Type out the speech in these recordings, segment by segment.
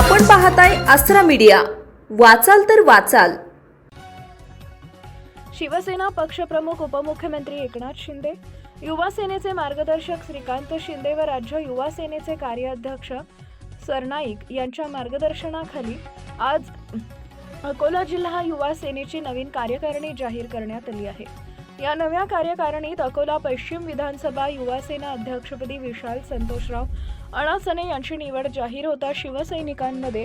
आपण पाहताय आसरा मीडिया. वाचाल तर वाचाल. शिवसेना पक्षप्रमुख उपमुख्यमंत्री एकनाथ शिंदे युवा सेनेचे मार्गदर्शक श्रीकांत शिंदे व राज्य युवा सेनेचे कार्याध्यक्ष सरनाईक यांच्या मार्गदर्शनाखाली आज अकोला जिल्हा युवा सेनेची नवीन कार्यकारिणी जाहीर करण्यात आली आहे. या नव्या कार्यकारणीत अकोला पश्चिम विधानसभा युवासेना अध्यक्षपदी विशाल संतोषराव अणासने यांची निवड जाहीर होता शिवसैनिकांमध्ये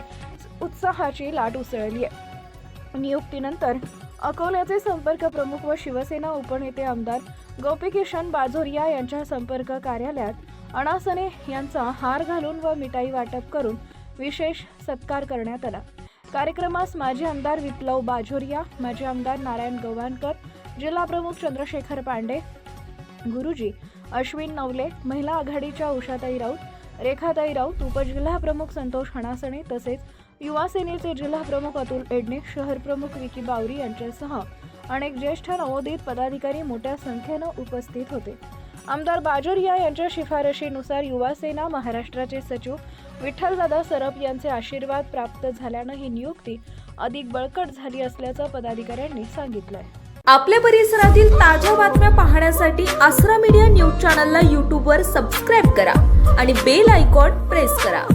उत्साहाची लाट उसळली आहे. नियुक्तीनंतर अकोल्याचे संपर्क प्रमुख व शिवसेना उपनेते आमदार गोपीकिशन बाजोरिया यांच्या संपर्क कार्यालयात अणासने यांचा हार घालून व मिठाई वाटप करून विशेष सत्कार करण्यात आला. कार्यक्रमास माजी आमदार विप्लव बाजोरिया माजी आमदार नारायण गव्हाणकर जिल्हा प्रमुख चंद्रशेखर पांडे गुरुजी अश्विन नवले महिला आघाडीच्या उषाताई राऊत रेखाताई राऊत उपजिल्हा प्रमुख संतोष हणासणे तसेच युवा सेनेचे जिल्हा प्रमुख अतुल एडणे शहर प्रमुख विकी बावरी यांच्यासह अनेक ज्येष्ठ नवोदित पदाधिकारी मोठ्या संख्येनं उपस्थित होते. आमदार बाजोरिया यांच्या शिफारशीनुसार युवासेना महाराष्ट्राचे सचिव विठ्ठलदादा सरप यांचे आशीर्वाद प्राप्त झाल्यानं ही नियुक्ती अधिक बळकट झाली असल्याचं पदाधिकाऱ्यांनी सांगितलंय. आपल्या परिसरातील ताज्या बातम्या पाहण्यासाठी आसरा मीडिया न्यूज चॅनलला यूट्यूबवर सबस्क्राईब करा आणि बेल आयकॉन प्रेस करा.